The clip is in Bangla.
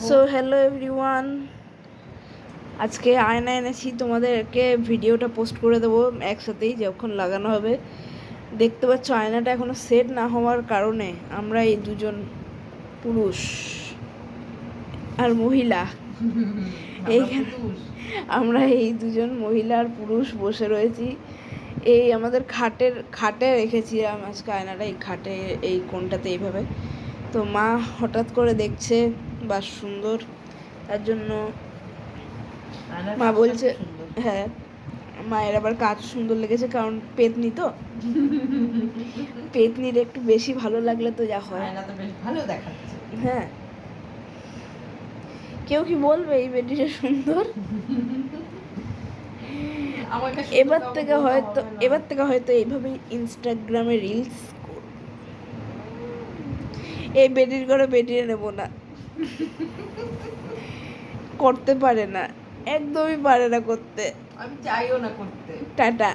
সো হ্যালো এভরিওয়ান আজকে আয়না এনেছি তোমাদেরকে ভিডিওটা পোস্ট করে দেবো একসাথেই যখন লাগানো হবে। দেখতে পাচ্ছ আয়নাটা এখনও সেট না হওয়ার কারণে আমরা এই দুজন পুরুষ আর মহিলা। এইখানে আমরা এই দুজন মহিলা আর পুরুষ বসে রয়েছি। এই আমাদের খাটের খাটে রেখেছিলাম আজকে আয়নাটা এই খাটে এই কোনটাতে এইভাবে। তো মা হঠাৎ করে দেখছে বা সুন্দর। তার জন্য মা বলছে হ্যাঁ মায়ের আবার কাজ সুন্দর লেগেছে কারণ পেতনি তো। পেতনির একটু বেশি ভালো লাগলে তো যা হয়। ভালো দেখাচ্ছে। হ্যাঁ। কেউ কি বলবে এই বেডিটা সুন্দর? এবার থেকে হয়তো এবার থেকে হয়তো এইভাবেই ইনস্টাগ্রামে রিলস এই বেডির করে বেডিয়ে নেব না। করতে পারে না। একদমই পারে না করতে। আমি চাইও না করতে। টাটা।